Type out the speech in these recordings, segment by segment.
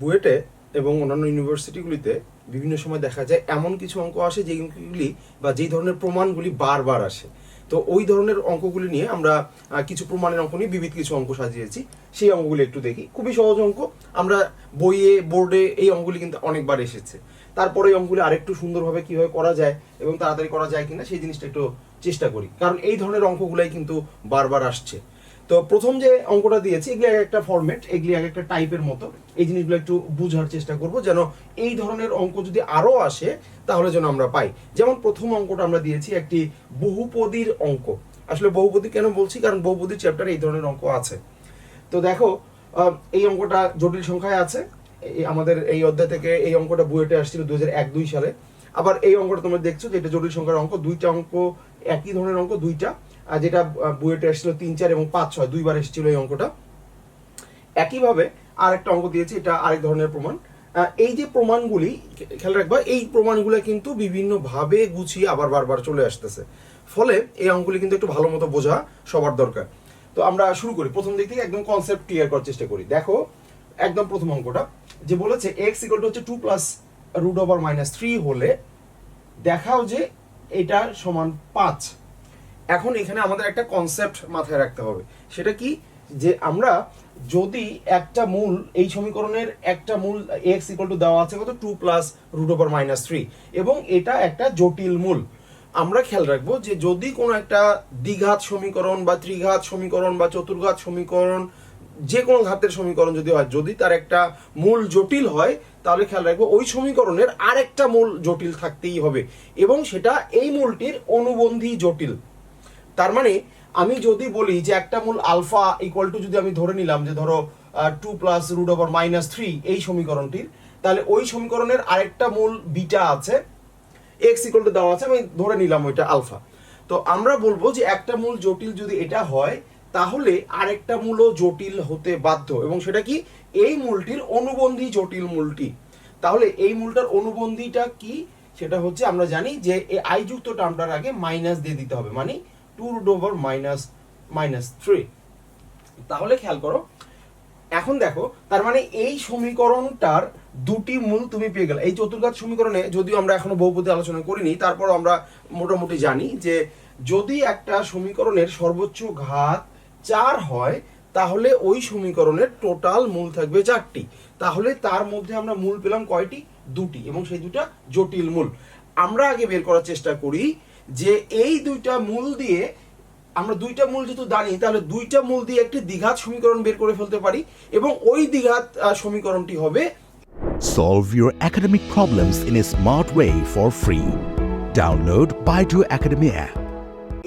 বুয়েটে এবং অন্যান্য ইউনিভার্সিটিগুলিতে বিভিন্ন সময় দেখা যায় এমন কিছু অঙ্ক আসে যে অঙ্কগুলি বা যেই ধরনের প্রমাণগুলি বারবার আসে। তো ওই ধরনের অঙ্কগুলি নিয়ে আমরা কিছু প্রমাণের অঙ্ক নিয়ে বিবিধ কিছু অঙ্ক সাজিয়েছি। সেই অঙ্কগুলি একটু দেখি। খুবই সহজ অঙ্ক। আমরা বইয়ে, বোর্ডে এই অঙ্কগুলি কিন্তু অনেকবার এসেছে। তারপরে এই অঙ্কগুলি আরেকটু সুন্দরভাবে কীভাবে করা যায় এবং তাড়াতাড়ি করা যায় কিনা সেই জিনিসটা একটু চেষ্টা করি। কারণ এই ধরনের অঙ্কগুলাই কিন্তু বারবার আসছে। তো প্রথম যে অঙ্কটা দিয়েছি, এগুলি এক একটা ফরম্যাট এগুলি এক একটা টাইপের মতো। এই জিনিসগুলো একটু বোঝার চেষ্টা করব যেন এই ধরনের অঙ্ক যদি আরও আসে, তাহলে যেন আমরা পাই। যেমন প্রথম অঙ্কটা আমরা দিয়েছি একটি বহুপদীর অঙ্ক। আসলে বহুপদী কেন বলছি? কারণ বহুপদীর চ্যাপ্টারে এই ধরনের অঙ্ক আছে। তো দেখো এই অঙ্কটা জটিল সংখ্যায় আছে। আমাদের এই অধ্যায় থেকে এই অঙ্কটা বুয়েটে আসছিল দু হাজার এক দুই সালে। আবার এই অঙ্কটা তোমরা দেখছ যে এটা জটিল সংখ্যার অঙ্ক, দুইটা অঙ্ক একই ধরনের অঙ্ক, দুইটা আর যেটা বুয়েটে আসছিল তিন চার এবং পাঁচ ছয়, দুইবার এসেছিল এই অঙ্কটা। একইভাবে আরেকটা অঙ্ক দিয়েছে, এটা আরেক ধরনের প্রমাণ। এই যে প্রমাণগুলি, খেয়াল রাখবা, এই প্রমাণগুলো কিন্তু বিভিন্ন ভাবে গুছিয়ে আবার বারবার চলে আসতেছে। ফলে এই অঙ্কগুলি কিন্তু একটু ভালো মতো বোঝা সবার দরকার। তো আমরা শুরু করি। প্রথম দিক থেকে একদম কনসেপ্ট ক্লিয়ার করার চেষ্টা করি। দেখো, একদম প্রথম অঙ্কটা, যে বলেছে এক্স ইকুয়াল টু হচ্ছে two plus root over minus three হলে দেখাও যে এটা সমান পাঁচ। এখন এখানে আমাদের একটা কনসেপ্ট মাথায় রাখতে হবে। সেটা কি? যে আমরা যদি একটা মূল, এই সমীকরণের একটা মূল এক্স ইকুয়াল টু দেওয়া আছে কত? Two plus root over minus three এবং এটা একটা জটিল মূল। আমরা খেয়াল রাখব যে যদি কোনো একটা দ্বিঘাত সমীকরণ বা ত্রিঘাত সমীকরণ বা চতুর্ঘাত সমীকরণ, যে কোনো ঘাতের সমীকরণ যদি হয়, যদি তার একটা মূল জটিল হয়, তাহলে খেয়াল রাখব ওই সমীকরণের আরেকটা মূল জটিল থাকতেই হবে। এবং সেটা এই মূলটির অনুবন্ধী জটিল। তার মানে আমি যদি বলি যে একটা মূল আলফা ইকুয়াল টু যদি আমি ধরে নিলাম যে ধরো two plus root over minus three এই সমীকরণটির, তাহলে ওই সমীকরণের আরেকটা মূল বিটা আছে এক্স ইকুয়াল টু দেওয়া আছে, আমি ধরে নিলাম ওইটা আলফা। তো আমরা বলব যে একটা মূল জটিল যদি এটা হয়, তাহলে আরেকটা মূলও জটিল হতে বাধ্য। এবং সেটা কি? এই মূলটির অনুবন্ধী জটিল মূলটি। তাহলে এই মূলটার অনুবন্ধীটা কি? সেটা হচ্ছে আমরা জানি যে এই আই যুক্ত টার্মটার আগে মাইনাস দিয়ে দিতে হবে। মানে two root over minus minus three তাহলে খেয়াল করো, এখন দেখো, তার মানে এই সমীকরণটার দুটি মূল তুমি পেয়ে গেলে। এই চতুর্ঘাত সমীকরণে যদিও আমরা এখনও বহুপতি আলোচনা করিনি তারপর আমরা মোটামুটি জানি যে যদি একটা সমীকরণের সর্বোচ্চ ঘাত চার হয়, তাহলে ওই সমীকরণের টোটাল মূল থাকবে চারটি। তাহলে তার মধ্যে আমরা মূল পেলাম কয়টি? দুটি, এবং সেই দুটা জটিল মূল। আমরা আগে বের করার চেষ্টা করি যে এই দুইটা মূল দিয়ে আমরা দুইটা মূল যেহেতু জানি তাহলে দুইটা মূল দিয়ে একটি দ্বিঘাত সমীকরণ বের করে ফেলতে পারি এবং ওই দ্বিঘাত সমীকরণটি হবে Solve your academic problems in a smart way for free. Download Baidu Academy app.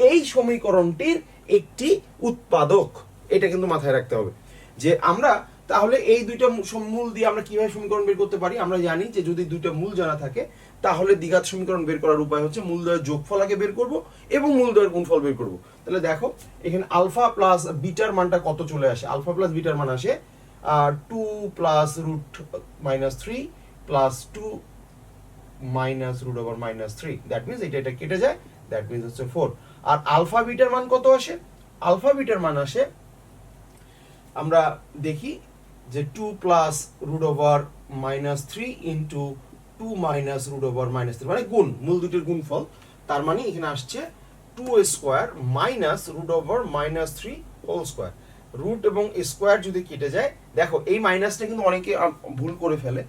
এই সমীকরণটির একটি উৎপাদক এটা কিন্তু মাথায় রাখতে হবে যে আমরা তাহলে এই দুইটা মূল দিয়ে আমরা কীভাবে সমীকরণ বের করতে পারি আমরা জানি যে যদি দুইটা মূল জানা থাকে তাহলে দ্বিঘাত সমীকরণ বের করার উপায় হচ্ছে মূলদয়ের যোগফল আগে বের করব এবং মূলদয়ের গুণফল বের করব। তাহলে দেখো, এখানে আলফা প্লাস বিটার মানটা কত চলে আসে? আলফা প্লাস বিটার মান আসে two plus root minus three plus two minus root over minus three that means এটা এটা কেটে যায় দ্যাট মিনস হচ্ছে ফোর আর আলফা বিটার মান কত আসে? আলফা বিটার মান আসে, আমরা দেখি যে two plus root over minus three into two minus root over minus three মানে গুণ, মূল দুটির গুণফল। তার মানে এখানে আসছে two square minus root over minus three whole square root এবং স্কোয়ার যদি কেটে যায়, দেখো, এই মাইনাসটা কিন্তু অনেকে ভুল করে ফেলে।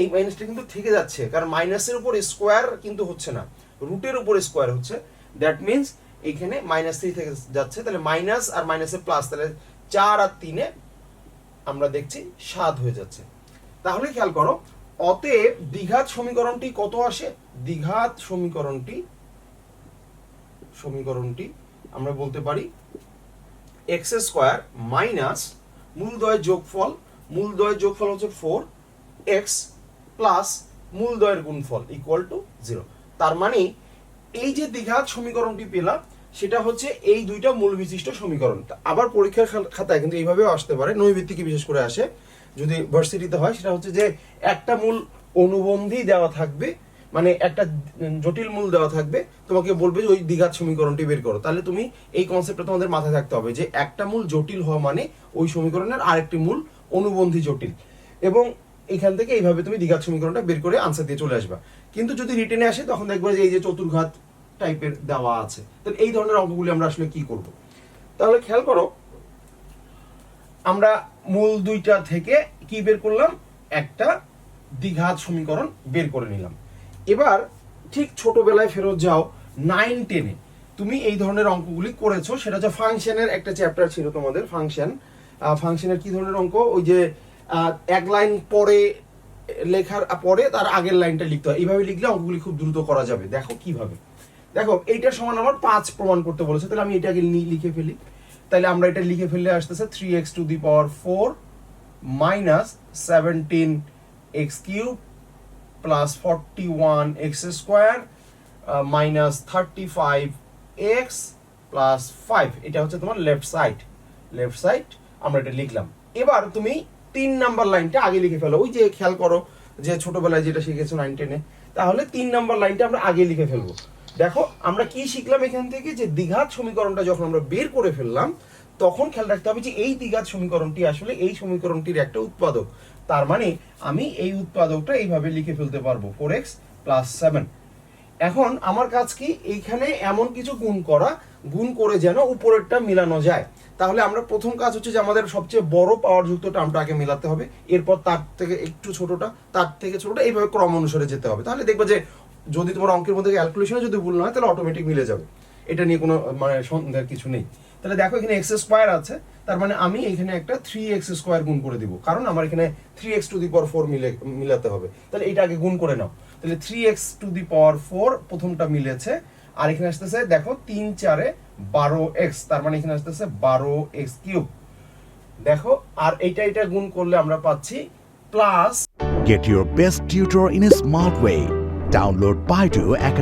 এই মাইনাসটা কিন্তু থেকে যাচ্ছে, কারণ মাইনাসের উপর স্কোয়ার কিন্তু হচ্ছে না। রুটের উপর স্কোয়ার হচ্ছে। দ্যাট মিনস এখানে মাইনাস থ্রি থেকে যাচ্ছে। তাহলে মাইনাস আর মাইনাসের প্লাস তাহলে চার আর তিনে আমরা দেখছি সাত হয়ে যাচ্ছে। তাহলে খেয়াল করো অতএব দ্বিঘাত সমীকরণটি কত আসে? দ্বিঘাত সমীকরণটি সমীকরণটি আমরা বলতে পারি এক্স স্কোয়ার মাইনাস মূলদয়ের যোগফল মূলদয়ের যোগফল হচ্ছে ফোর এক্স প্লাস মূলদয়ের গুণফল ইকুয়াল টু জিরো তার মানে এই যে দ্বিঘাত সমীকরণটি পেলাম, সেটা হচ্ছে এই দুইটা মূল বিশিষ্ট সমীকরণ আবার পরীক্ষার খাতায় কিন্তু এইভাবেও আসতে পারে নৈবিত্তিকে বিশেষ করে আসে। যদি ভার্সিটিতে হয়, সেটা হচ্ছে যে একটা মূল অনুবন্ধী দেওয়া থাকবে মানে একটা জটিল মূল দেওয়া থাকবে, তোমাকে বলবে যে ওই দ্বিঘাত সমীকরণটি বের করো। তাহলে তুমি এই কনসেপ্টটা তোমাদের মাথায় থাকতে হবে যে একটা মূল জটিল হওয়া মানে ওই সমীকরণের আরেকটি মূল অনুবন্ধী জটিল। এবং এখান থেকে এইভাবে তুমি দ্বিঘাত সমীকরণটা বের করে আনসার দিয়ে চলে আসবা। কিন্তু যদি রিটেনে আসে, তখন দেখবে যে এই যে চতুর্ঘাত টাইপের দেওয়া আছে। তাহলে এই ধরনের অঙ্কগুলি আমরা আসলে কি করব? তাহলে খেয়াল করো আমরা মূল দুইটা থেকে কি বের করলাম? একটা দ্বিঘাত সমীকরণ বের করে নিলাম। এবার ঠিক ছোটবেলায় ফেরত যাও নাইন টেনে তুমি এই ধরনের অঙ্কগুলি করেছ, সেটা হচ্ছে ফাংশনের একটা চ্যাপ্টার ছিল তোমাদের ফাংশন ফাংশনের কি ধরনের অঙ্ক? ওই যে এক লাইন পরে লেখার পরে তার আগের লাইনটা লিখতে হয়। এইভাবে লিখলে অঙ্কগুলি খুব দ্রুত করা যাবে। দেখো কীভাবে। দেখো, এইটার সমান আমার পাঁচ প্রমাণ করতে বলেছে। তাহলে আমি এটাকে লিখে ফেলি। তাহলে আমরা এটা লিখে ফেললে আসতেছে three X to the power four minus seventeen X cube plus forty one X square minus thirty five X plus five এটা হচ্ছে তোমার লেফট সাইড লেফট সাইড আমরা এটা লিখলাম। এবার তুমি তিন নাম্বার লাইনটা আগে লিখে ফেলো। ওই যে খেয়াল করো যে ছোটবেলায় যেটা শিখেছো নাইন টেনে তাহলে তিন নাম্বার লাইনটা আমরা আগে লিখে ফেলব। দেখো, আমরা কি শিখলাম এখান থেকে যে দ্বিঘাত সমীকরণটা যখন আমরা বের করে ফেললাম, তখন খেয়াল রাখতে হবে যে এই দ্বিঘাত সমীকরণটি আসলে এই সমীকরণটির একটা উৎপাদক। তার মানে আমি এই উৎপাদকটা এইভাবে লিখে ফেলতে পারব ফোর এক্স প্লাস সেভেন এখন আমার কাজ কি? এইখানে এমন কিছু গুণ করা, গুণ করে যেন উপরেরটা মিলানো যায়। তাহলে আমরা প্রথম কাজ হচ্ছে যে আমাদের সবচেয়ে বড় পাওয়ার যুক্ত টার্মটা আগে মিলাতে হবে। এরপর তার থেকে একটু ছোটটা, তার থেকে ছোটটা, এইভাবে ক্রম অনুসারে যেতে হবে। তাহলে দেখবে যে যদি তোমার অঙ্কের মধ্যে ক্যালকুলেশনে যদি ভুল না হয়, তাহলে অটোমেটিক মিলে যাবে। এটা নিয়ে কোনো মানে সন্দেহের কিছু নেই। তাহলে দেখো এখানে এক্স স্কোয়ার আছে, তার মানে আমি এখানে একটা থ্রি এক্স স্কোয়ার গুণ করে দিব। কারণ আমার এখানে three X to the power four মিলে, মিলাতে হবে। তাহলে এটা আগে গুণ করে নাও। তাহলে three X to the power four প্রথমটা মিলেছে, আর এখানে আসতেছে, দেখো তিন চারে বারো এক্স তার মানে এখানে আসতেছে বারো এক্স কিউব দেখো, আর এইটা এটা গুণ করলে আমরা পাচ্ছি plus get your best tutor in a smart way. Download Baidu app.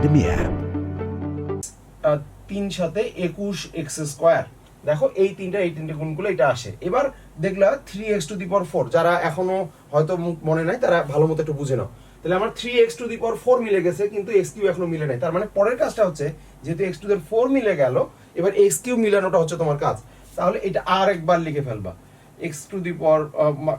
আহ, তিন সাথে একুশ এক্স স্কোয়ার। দেখো এই তিনটা এই তিনটা গুণগুলো এটা আসে। এবার দেখলা three X to the power four যারা এখনও হয়তো মনে নাই তারা ভালো মতো একটু বুঝে নাও। তাহলে আমার three X to the power four মিলে গেছে কিন্তু এক্স কিউ এখনও মিলে নাই। তার মানে পরের কাজটা হচ্ছে যেহেতু এক্স টু দি ফোর মিলে গেল এবার এক্স কিউ মিলানোটা হচ্ছে তোমার কাজ। তাহলে এটা আর একবার লিখে ফেলবা। X to the power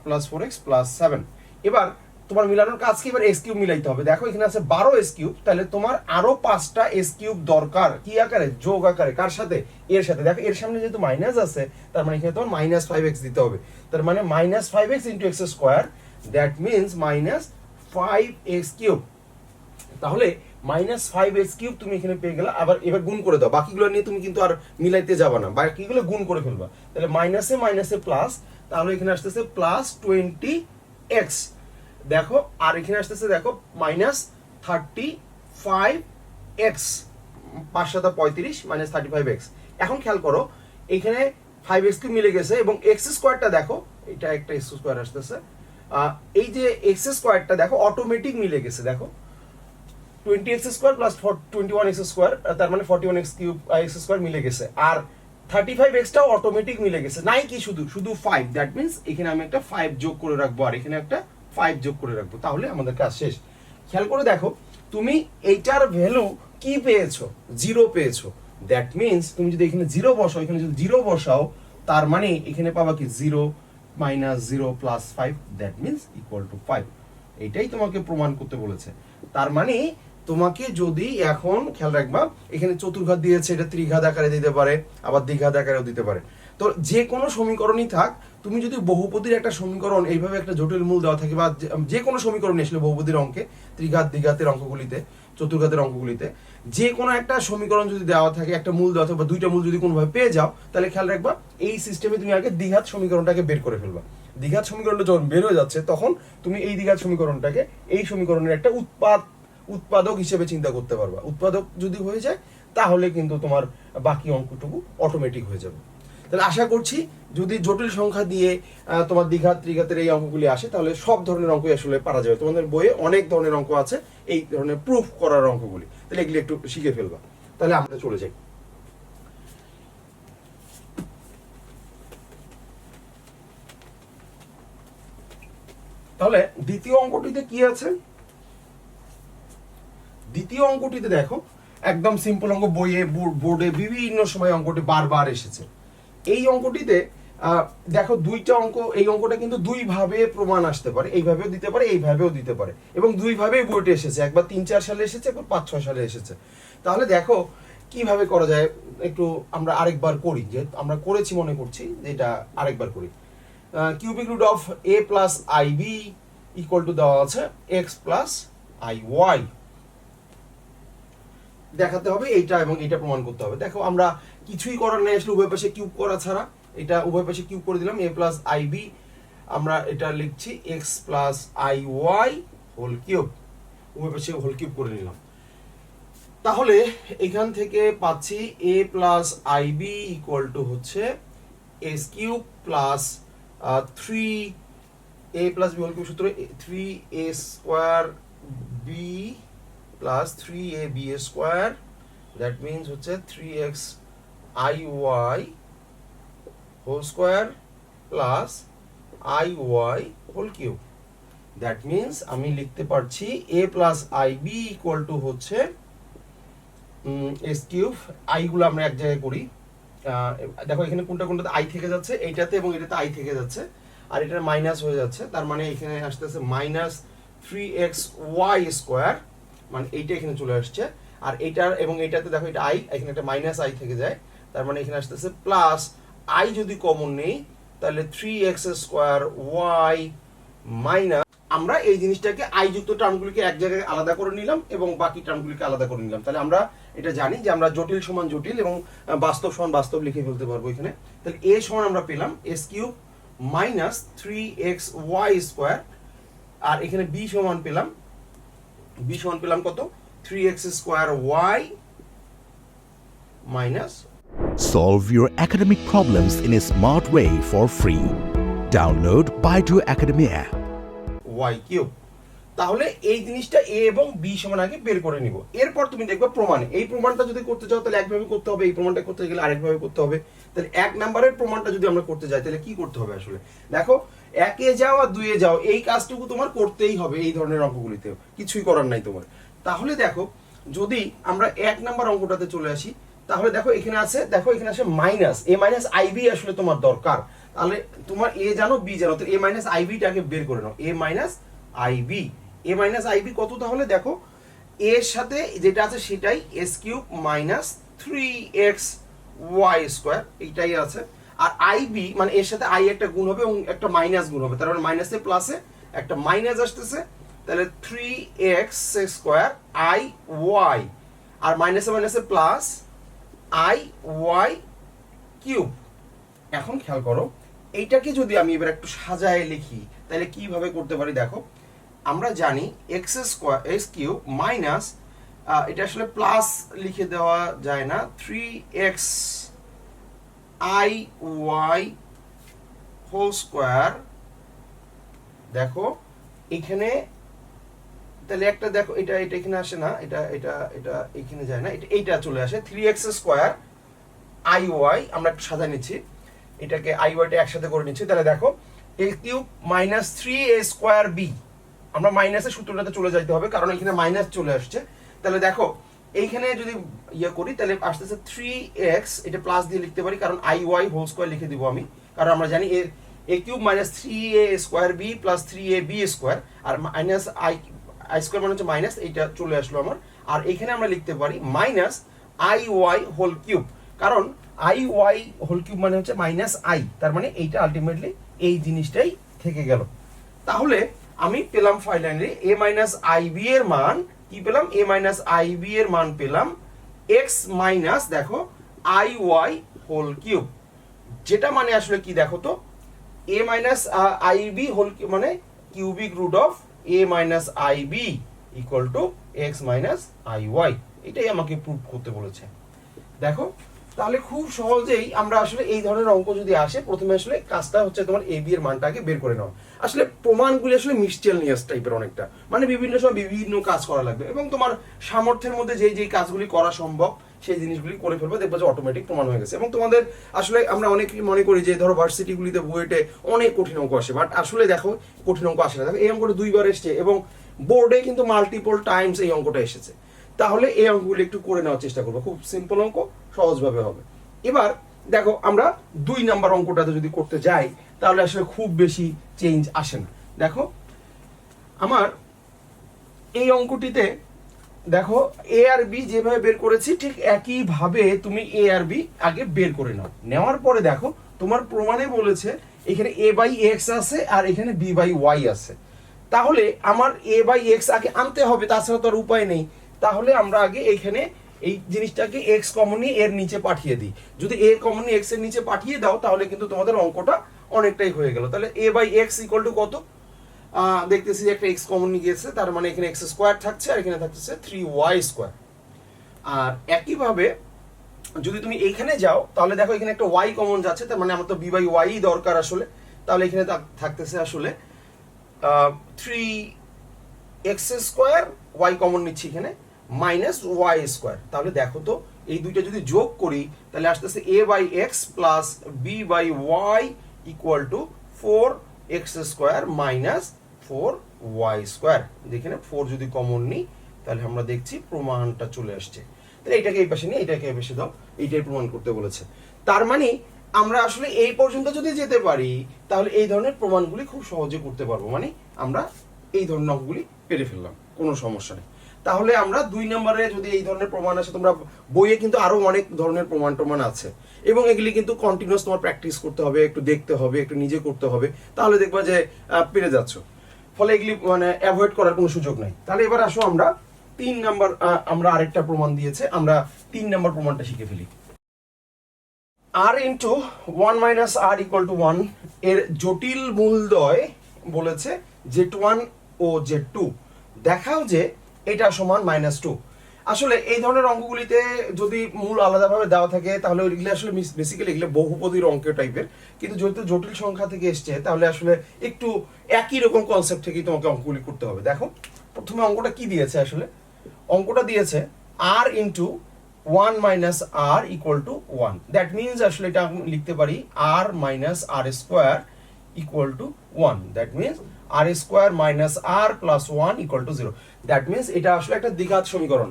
plus four X plus seven এবার তোমার মিলানোর কাজ কি? এবার এস কিউব মিলাইতে হবে। দেখো, এখানে আছে বারো এস কিউব তাহলে তোমার আরও পাঁচটা এস কিউব দরকার। কি আকারে? যোগ আকারে। কার সাথে? এর সাথে। দেখো, এর সামনে যেহেতু মাইনাস আছে, তার মানে এখানে তোমার মাইনাস ফাইভ এক্স দিতে হবে। তার মানে minus five X into X square that means minus five X cube তাহলে মাইনাস ফাইভ এক্স কিউব তুমি এখানে পেয়ে গেলে, আবার এবার গুণ করে দাও। বাকিগুলো নিয়ে তুমি কিন্তু আর মিলাইতে যাবা না। বাকিগুলো গুণ করে ফেলবা। তাহলে মাইনাসে মাইনাসে প্লাস তাহলে এখানে আসতেছে প্লাস টোয়েন্টি এক্স দেখো, আর এখানে আসতেছে, দেখো মাইনাস থার্টি ফাইভ এক্স পাঁচ সাত পঁয়ত্রিশ মাইনাস থার্টি ফাইভ এক্স এখন খেয়াল করো, এখানে ফাইভ এক্স কি মিলে গেছে এবং এক্স স্কোয়ারটা দেখো, এটা একটা এক্স স্কোয়ার আসতেছে এই যে এক্স স্কোয়ারটা দেখো অটোমেটিক মিলে গেছে, দেখো। Twenty X square plus twenty one X square তার মানে forty one X cube X square মিলে গেছে। আর থার্টি ফাইভ এক্সটাও অটোমেটিক মিলে গেছে, নাই কি শুধু শুধু ফাইভ দ্যাট মিনস এখানে আমি একটা ফাইভ যোগ করে রাখব, আর এখানে একটা ফাইভ যোগ করে রাখব, তাহলে আমাদের কাজ শেষ। খেয়াল করে দেখো, তুমি এইটার ভ্যালু কি পেয়েছ? জিরো পেয়েছ। দ্যাট মিনস তুমি যদি এখানে জিরো বসাও, এখানে যদি জিরো বসাও, তার মানে এখানে পাবা কি zero minus zero plus five that means equal to five এইটাই তোমাকে প্রমাণ করতে বলেছে। তার মানে তোমাকে যদি এখন, খেয়াল রাখবা, এখানে চতুর্ঘাত দিয়েছে, এটা ত্রিঘাত আকারে দিতে পারে, আবার দ্বিঘাত আকারেও দিতে পারে। তো যে কোনো সমীকরণই থাক তুমি যদি বহুপদীর একটা সমীকরণ এইভাবে একটা জটিল মূল দেওয়া থাকে বা যে- কোনো সমীকরণ আসলে বহুপদীর অঙ্কে, ত্রিঘাত, দ্বিঘাতের অঙ্কগুলিতে, চতুর্ঘাতের অঙ্কগুলিতে, যে কোনো একটা সমীকরণ যদি দেওয়া থাকে, একটা মূল দেওয়া থাকে বা দুইটা মূল যদি কোনোভাবে পেয়ে যাও, তাহলে খেয়াল রাখবা, এই সিস্টেমে তুমি আগে দ্বিঘাত সমীকরণটাকে বের করে ফেলবা। দ্বিঘাত সমীকরণটা যখন বের হয়ে যাচ্ছে, তখন তুমি এই দ্বিঘাত সমীকরণটাকে এই সমীকরণের একটা উৎপাদ উৎপাদক হিসেবে চিন্তা করতে পারবা। উৎপাদক যদি হয়ে যায়, তাহলে কিন্তু তোমার বাকি অঙ্কটুকু অটোমেটিক হয়ে যাবে। তাহলে আশা করছি যদি জটিল সংখ্যা দিয়ে তোমার দ্বিঘাত ত্রিঘাতের এই অঙ্কগুলি আসে, তাহলে সব ধরনের অঙ্কই আসলে পারা যাবে। তোমাদের বইয়ে অনেক ধরনের অঙ্ক আছে, এই ধরনের প্রুফ করার অঙ্কগুলি। তাহলে এগুলি একটু শিখে ফেলবা। তাহলে আমরা চলে যাই। তাহলে দ্বিতীয় অঙ্কটিতে কি আছে? দ্বিতীয় অঙ্কটিতে দেখো, একদম সিম্পল অঙ্ক, বইয়ে, বোর্ডে বিভিন্ন সময় অঙ্কটি বারবার এসেছে। এই অঙ্কটিতে দেখো দুইটা অঙ্ক, এই অঙ্কটা কিন্তু দুই ভাবে প্রমাণ আসতে পারে। এইভাবেও দিতে পারে, এইভাবেও দিতে পারে। এবং দুই ভাবেই বইটা এসেছে। একবার তিন, চার সালে এসেছে, একবার পাঁচ, ছয় সালে এসেছে। তাহলে দেখো কীভাবে করা যায়, একটু আমরা আরেকবার করি। যে আমরা করেছি, মনে করছি যে এটা আরেকবার করি। Cubic root of A plus I B equal to দেওয়া আছে এক্স প্লাস আই ওয়াই দেখাতে হবে এইটা এবং এইটা প্রমাণ করতে হবে। দেখো আমরা কিছুই করার নেই, আসলে উভয় পাশে কিউব করা ছাড়া। এটা উভয় পাশে কিউব করে দিলাম, এ প্লাস আই বি আমরা এটা লিখছি X plus I Y whole cube উভয় পাশে হোল কিউব করে নিলাম। তাহলে এখান থেকে পাচ্ছি A plus I B equal to হচ্ছে X cube plus three A plus B whole cube সূত্র three A square B plus three A B square that means হচ্ছে three X I Y whole square plus I Y whole cube that means আমি লিখতে পারছি A plus I B equal to হচ্ছে S cube আইগুলো আমরা এক জায়গায় করি। দেখো এখানে কোনটা কোনটাতে আই থেকে যাচ্ছে, এইটাতে এবং এটাতে আই থেকে যাচ্ছে। আর এটার মাইনাস হয়ে যাচ্ছে, তার মানে এখানে আসতেছে minus three X Y square মানে এইটা এখানে চলে আসছে। আর এইটার এবং এইটাতে দেখো এটা আই এখানে একটা মাইনাস আই থেকে যায়। তার মানে এখানে আসতেছে প্লাস আই যদি কমন নেই, তাহলে three X square Y minus আমরা এই জিনিসটাকে আই যুক্ত টার্মগুলিকে এক জায়গায় আলাদা করে নিলাম এবং বাকি টার্মগুলিকে আলাদা করে নিলাম। তাহলে আমরা এটা জানি যে আমরা জটিল সমান জটিল এবং বাস্তব সমান বাস্তব লিখে ফেলতে পারব এখানে। তাহলে এ সমান আমরা পেলাম X cube minus three X Y square আর এখানে বি সমান পেলাম বি সমান পেলাম কত? Three X square Y minus Solve your academic problems in a smart way for free. Download Baidu Academy app. Y cube তাহলে এই জিনিসটা এ এবং বি সমান আগে বের করে নিব। এরপর তুমি দেখবে প্রমাণে। এই প্রমাণটা যদি করতে চাও, তাহলে একভাবে করতে হবে। এই প্রমাণটা করতে গেলে আরেকভাবে করতে হবে। তাহলে এক নাম্বারের প্রমাণটা যদি আমরা করতে যাই, তাহলে কি করতে হবে আসলে? দেখো, একে যাও আর দুয়ে যাও, এই কাজটুকু তোমার করতেই হবে এই ধরনের অঙ্কগুলিতে কিছুই করার নাই তোমার। তাহলে দেখো, যদি আমরা এক নাম্বার অঙ্কটাতে চলে আসি তাহলে দেখো এখানে আছে, দেখো এখানে আছে মাইনাস এ মাইনাস আইবি আসলে তোমার দরকার। তাহলে তোমার এ জানো বি জানো, তো এ মাইনাস আইবিটাকে বের করে নাও। A minus I B A minus I B কত তাহলে দেখো? এর সাথে যেটা আছে সেটাই X cube minus three X Y square এইটাই আছে। আর আইবি মানে এর সাথে আই একটা গুণ হবে এবং একটা মাইনাস গুণ হবে। তার মানে মাইনাসে প্লাসে একটা মাইনাস আসতেছে। তাহলে three X square I Y আর মাইনাসে মাইনাসে প্লাস আই ওয়াই কিউব এখন খেয়াল করো, এইটাকে যদি আমি এবার একটু সাজায় লিখি, তাহলে কীভাবে করতে পারি দেখো? আমরা জানি X square X cube minus এটা আসলে প্লাস লিখে দেওয়া যায় না three X I Y whole square দেখো, এখানে তাহলে একটা দেখো, এটা এটা এখানে আসে না, এটা এটা এটা এখানে যায় না, এটা, এইটা চলে আসে। Three X square I Y আমরা একটু সাজা নিচ্ছি। এটাকে আই ওয়াইটা একসাথে করে নিচ্ছি। তাহলে দেখো A cube minus three A square B আমরা মাইনাসের সূত্রটাতে চলে যাইতে হবে, কারণ এখানে মাইনাস চলে আসছে। তাহলে দেখো, এইখানে যদি ইয়ে করি, তাহলে আসতেছে থ্রি এক্স এটা প্লাস দিয়ে লিখতে পারি, কারণ আই ওয়াই হোল স্কোয়ার লিখে দিব আমি। কারণ আমরা জানি এর A cube minus three A square B plus three A B square R minus I I square মানে হচ্ছে মাইনাস এইটা চলে আসলো আমার। আর এখানে আমরা লিখতে পারি minus I Y whole cube কারণ আই ওয়াই হোল কিউব মানে হচ্ছে মাইনাস আই তার মানে এইটা আলটিমেটলি এই জিনিসটাই থেকে গেল। তাহলে আমি পেলাম finally A minus I B এর মান, কি পেলাম? এ মাইনাস আই বি এর মান পেলাম এক্স মাইনাস দেখো আই ওয়াই হোল কিউব যেটা মানে আসলে কি দেখো তো? A minus I B whole মানে cubic root of A minus I B equal to X minus I Y এটাই আমাকে প্রুভ করতে বলেছে। দেখো, তাহলে খুব সহজেই আমরা আসলে এই ধরনের অঙ্ক যদি আসে, প্রথমে আসলে কাজটা হচ্ছে তোমার এ বি এর মানটাকে বের করে নাও। আসলে প্রমাণগুলি আসলে মিস্টেলিয়াস টাইপের অনেকটা। মানে বিভিন্ন সময় বিভিন্ন কাজ করা লাগবে। এবং তোমার সামর্থ্যের মধ্যে যেই যেই কাজগুলি করা সম্ভব সেই জিনিসগুলি করে ফেলবে, দেখবে যে অটোমেটিক প্রমাণ হয়ে গেছে। এবং তোমাদের আসলে আমরা অনেকেই মনে করি যে, ধরো ভার্সিটিগুলিতে বুয়েটে অনেক কঠিন অঙ্ক আসে বাট আসলে দেখো কঠিন অঙ্ক আসে না। দেখো, এই অঙ্কটা দুইবার এসছে এবং বোর্ডে কিন্তু মাল্টিপল টাইমস এই অঙ্কটা এসেছে। তাহলে এই অঙ্কগুলো একটু করে নেওয়ার চেষ্টা করব। খুব সিম্পল অঙ্ক, সহজভাবে হবে। এবার দেখো, আমরা দুই নাম্বার অঙ্কটাতে যদি করতে যাই, তাহলে আসলে খুব বেশি চেঞ্জ আসে না। দেখো, আমার এই অঙ্কটিতে দেখো এ আর বি যেভাবে বের করেছি, ঠিক একইভাবে তুমি এ আর বি আগে বের করে নাও। নেওয়ার পরে দেখো, তোমার প্রমাণে বলেছে, এখানে এ বাই এক্স আছে আর এখানে বি বাই ওয়াই আছে। তাহলে আমার এ বাই এক্স আগে আনতে হবে, তাছাড়া তো আর উপায় নেই। তাহলে আমরা আগে এইখানে এই জিনিসটাকে এক্স কমন নিয়ে এর নিচে পাঠিয়ে দিই। যদি এ কমন এক্সের নিচে পাঠিয়ে দাও, তাহলে কিন্তু তোমাদের অঙ্কটা অনেকটাই হয়ে গেল। তাহলে A by X equal to কত? দেখতেছি যে একটা এক্স কমন নিয়ে গিয়েছে তার মানে এখানে এক্স স্কোয়ার থাকছে আর এখানে থাকতেছে থ্রি ওয়াই স্কোয়ার আর একইভাবে যদি তুমি এইখানে যাও, তাহলে দেখো এখানে একটা ওয়াই কমন যাচ্ছে, তার মানে আমার তো বি বাই ওয়াই দরকার আসলে। তাহলে এখানে থাকতেছে আসলে three X square Y common নিচ্ছি এখানে মাইনাস ওয়াই স্কোয়ার তাহলে দেখো তো, এই দুইটা যদি যোগ করি, তাহলে আসতেছে A by X plus B by Y equal to four X square minus four Y square. যেখানে ফোর যদি কমন নিই, তাহলে আমরা দেখছি প্রমাণটা চলে আসছে। তাহলে এটাকে এই পাশে নিয়ে, এটাকে এই পাশে দাও, এইটাই প্রমাণ করতে বলেছে। তার মানে আমরা আসলে এই পর্যন্ত যদি যেতে পারি, তাহলে এই ধরনের প্রমাণগুলি খুব সহজে করতে পারব। মানে আমরা এই ধরনের অঙ্কগুলি পেরে ফেললাম, কোনো সমস্যা নেই। তাহলে আমরা দুই নম্বরে যদি এই ধরনের প্রমাণ আসে, তোমরা বইয়ে কিন্তু আরও অনেক ধরনের প্রমাণ টমাণ আছে। এবং এগুলি কিন্তু কন্টিনিউস তোমার প্র্যাকটিস করতে হবে, একটু দেখতে হবে, একটু নিজে করতে হবে। তাহলে দেখবা যে পেরে যাচ্ছ। ফলে এগুলি মানে অ্যাভয়েড করার কোনো সুযোগ নাই। তাহলে এবার আসো আমরা, তিন নাম্বার আমরা আরেকটা প্রমাণ দিয়েছে, আমরা তিন নাম্বার প্রমাণটা শিখে ফেলি। R into one minus R equal to ওয়ানের জটিল মূলদয় বলেছে জেট ওয়ান ও জেট টু দেখাও যে এটা সমান মাইনাস টু আসলে এই ধরনের অঙ্কগুলিতে যদি মূল আলাদাভাবে দেওয়া থাকে, তাহলে ওইগুলো আসলে বেসিক্যালি এগুলো বহুপদীর অঙ্ক টাইপের কিন্তু যেহেতু জটিল সংখ্যা থেকে এসছে, তাহলে আসলে একটু একই রকম কনসেপ্ট থেকেই তোমাকে অঙ্কগুলি করতে হবে। দেখো, প্রথমে অঙ্কটা কি দিয়েছে আসলে? অঙ্কটা দিয়েছে R into one minus R equal to one that means আসলে এটা আমি লিখতে পারি R minus R square equal to one that means R square minus R plus one equal to zero that means এটা আসলে একটা দ্বিঘাত সমীকরণ।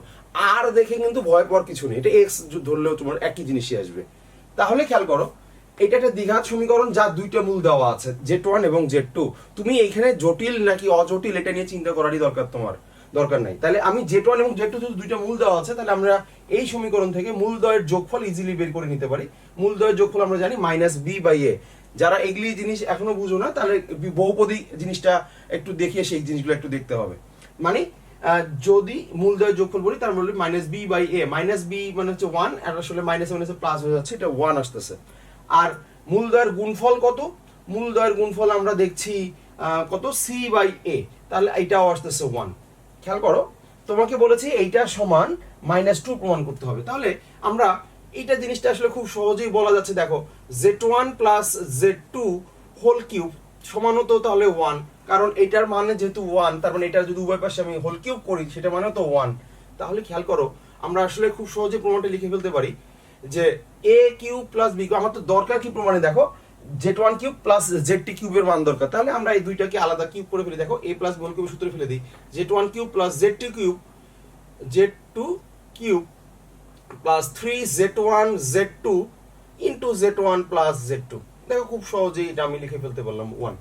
আর দেখে কিন্তু ভয় পাওয়ার কিছু নেই। এটা এক্স ধরলেও তোমার একই জিনিসই আসবে। তাহলে খেয়াল করো, এটা একটা দ্বিঘাত সমীকরণ যার দুইটা মূল দেওয়া আছে জেট ওয়ান এবং জেট টু তুমি এইখানে জটিল নাকি অজটিল এটা নিয়ে চিন্তা করারই দরকার তোমার, দরকার নাই। তাহলে আমি জেট ওয়ান এবং জেট টু যদি দুইটা মূল দেওয়া আছে, তাহলে আমরা এই সমীকরণ থেকে মূলদয়ের যোগফল ইজিলি বের করে নিতে পারি। মূলদয়ের যোগফল আমরা জানি মাইনাস বি বাই এ যারা এগুলি জিনিস এখনও বুঝো না, তাহলে বহুপদী জিনিসটা একটু দেখিয়ে সেই জিনিসগুলো একটু দেখতে হবে। মানে যদি মূলদয়ের যোগফল বলি, তার মানে minus B by A minus B মানে হচ্ছে ওয়ান আর আসলে মাইনাস মাইনাসে প্লাস হয়ে যাচ্ছে, এটা ওয়ান আসতেছে। আর মূলদয়ের গুণফল কত? মূলদয়ের গুণফল আমরা দেখছি কত? সি বাই এ তাহলে এইটাও আসতেছে ওয়ান খেয়াল করো, তোমাকে বলেছি এইটা সমান মাইনাস টু প্রমাণ করতে হবে। তাহলে আমরা এইটা জিনিসটা আসলে খুব সহজেই বলা যাচ্ছে, দেখো Z one plus Z two whole cube সমান হতো তাহলে ওয়ান কারণ এটার মানে যেহেতু ওয়ান তার মানে এটা যদি উভয় পাশে আমি হোল কিউব করি সেটা মানে তো ওয়ান তাহলে খেয়াল করো, আমরা আসলে খুব সহজে প্রমাণটা লিখে ফেলতে পারি যে এ কিউব প্লাস বি আমার তো দরকার কি প্রমাণে? দেখো Z one cube plus Z two কিউবের মান দরকার। তাহলে আমরা এই দুইটাকে আলাদা কিউব করে ফেলি। দেখো এ প্লাস বল কিউব সূত্রে ফেলে দিই। Z one cube plus Z two cube Z two cube plus three Z one Z two into Z one plus Z two দেখো, খুব সহজেই এটা আমি লিখে ফেলতে পারলাম ওয়ান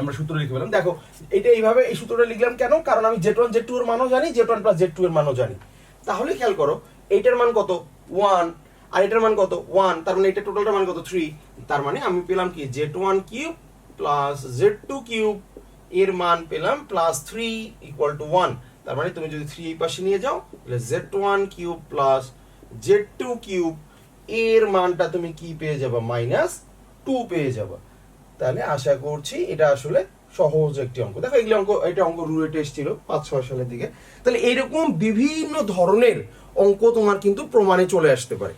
আমরা সূত্র লিখে পেলাম। দেখো, এটা এইভাবে এই সূত্রটা লিখলাম কেন? কারণ আমি জেড ওয়ান জেড টু এর মানও জানি Z one plus Z two এর মানও জানি। তাহলে খেয়াল করো, এইটার মান কত? ওয়ান আর এটার মান কত? ওয়ান তার মানে এটা টোটালটার মান কত? থ্রি তার মানে আমি পেলাম কি? Z one cube plus Z two cube এর মান পেলাম plus three equal to one তার মানে তুমি যদি থ্রি এই পাশে নিয়ে যাও, তাহলে Z one cube plus Z two cube এর মানটা তুমি কি পেয়ে যাবে? মাইনাস টু পেয়ে যাবে। তাহলে আশা করছি এটা আসলে সহজ একটি অঙ্ক। দেখো, এগুলো অঙ্ক এটা অঙ্ক রুয়েটে ছিল পাঁচ ছয় সালের দিকে। তাহলে এইরকম বিভিন্ন ধরনের অঙ্ক তোমার কিন্তু প্রমাণে চলে আসতে পারে।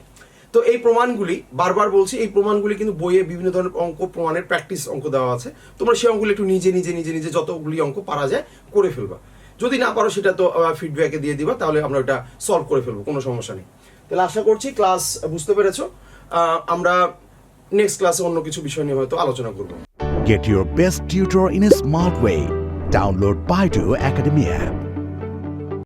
তো এই প্রমাণগুলি, বারবার বলছি, এই প্রমাণগুলি কিন্তু বইয়ে বিভিন্ন ধরনের অঙ্ক প্রমাণের প্র্যাকটিস অঙ্ক দেওয়া আছে। তোমরা সেই অঙ্কগুলি একটু নিজে নিজে নিজে নিজে যতগুলি অঙ্ক পারা যায় করে ফেলবা। যদি না পারো, সেটা তো ফিডব্যাকে দিয়ে দিবা, তাহলে আমরা ওটা সলভ করে ফেলব, কোনো সমস্যা নেই। তাহলে আশা করছি ক্লাস বুঝতে পেরেছ। আমরা নেক্সট ক্লাসে অন্য কিছু বিষয় নিয়ে হয়তো আলোচনা করব Get your best tutor in a smart way. Download Baidu Academy app.